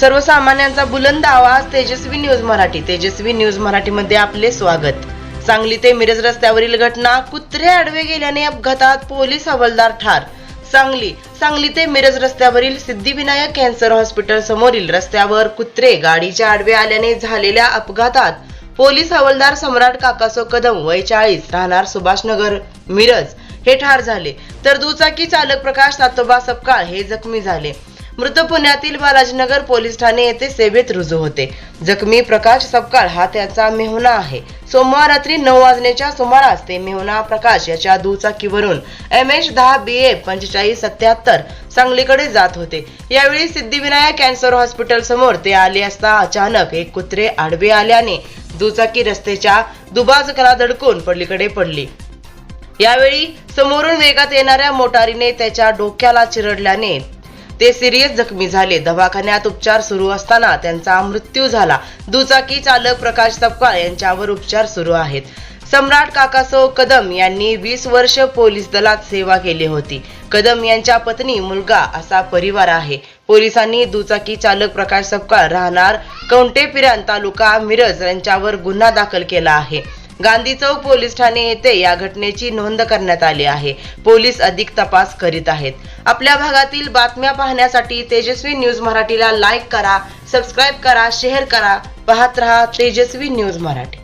सर्वसामान्यांचा बुलंद आवाज तेजस्वी न्यूज मराठी. तेजस्वी न्यूज मराठीमध्ये आपले स्वागत. सांगली ते मिरज रस्त्यावरील घटना कुत्रे आडवे गेल्याने अपघातात पोलीस हवालदार ठार. सांगली सांगली ते मिरज रस्त्यावरील सिद्धिविनायक कॅन्सर हॉस्पिटल समोरील रस्त्यावर कुत्रे गाडीच्या आडवे आल्याने झालेल्या अपघातात पोलीस हवालदार सम्राट काकासो कदम वय चाळीस राहणार सुभाषनगर मिरज. हे ठार झाले. तर दुचाकी चालक प्रकाश सातोबा सपकाळ हे जखमी झाले. मृत पुण्यातील बालाजीनगर पोलीस ठाणे येथे सेवेत रुजू होते. जखमी प्रकाश सपकाळ हा त्याचा मेहुणा आहे. सोमवार रात्री नऊ वाजण्याच्या सुमारास ते मेहुणा प्रकाश याच्या दुचाकीवरून एम एच दहा बी ए पंचेचाळीस सत्याहत्तर सांगलीकडे जात होते. यावेळी सिद्धिविनायक कॅन्सर हॉस्पिटल समोर ते आले असता अचानक एक कुत्रे आडवे आल्याने दुचाकी रस्त्याच्या दुबाजकाला धडकून पडलीकडे पडली. यावेळी समोरून वेगात येणाऱ्या मोटारीने त्याच्या डोक्याला चिरडल्याने ते सिरियस जखमी झाले. दवाखान्यात उपचार सुरू असताना त्यांचा मृत्यू झाला. दुचाकी चालक प्रकाश सपकाळ यांच्यावर उपचार सुरू आहेत. सम्राट काकासो कदम यांनी वीस वर्ष पोलीस दलात सेवा केली होती. कदम यांच्या पत्नी मुलगा असा परिवार आहे. पोलिसांनी दुचाकी चालक प्रकाश सपकाळ राहणार कवंटेपिरान तालुका मिरज यांच्यावर गुन्हा दाखल केला आहे. गांधी चौक पोलीस ठाणे येथे या घटनेची नोंद करण्यात आली आहे. पोलीस अधिक तपास करीत आहेत. आपल्या भागातील बातम्या पाहण्यासाठी तेजस्वी न्यूज मराठीला लाईक करा सबस्क्राईब करा शेअर करा. पाहत रहा तेजस्वी न्यूज मराठी.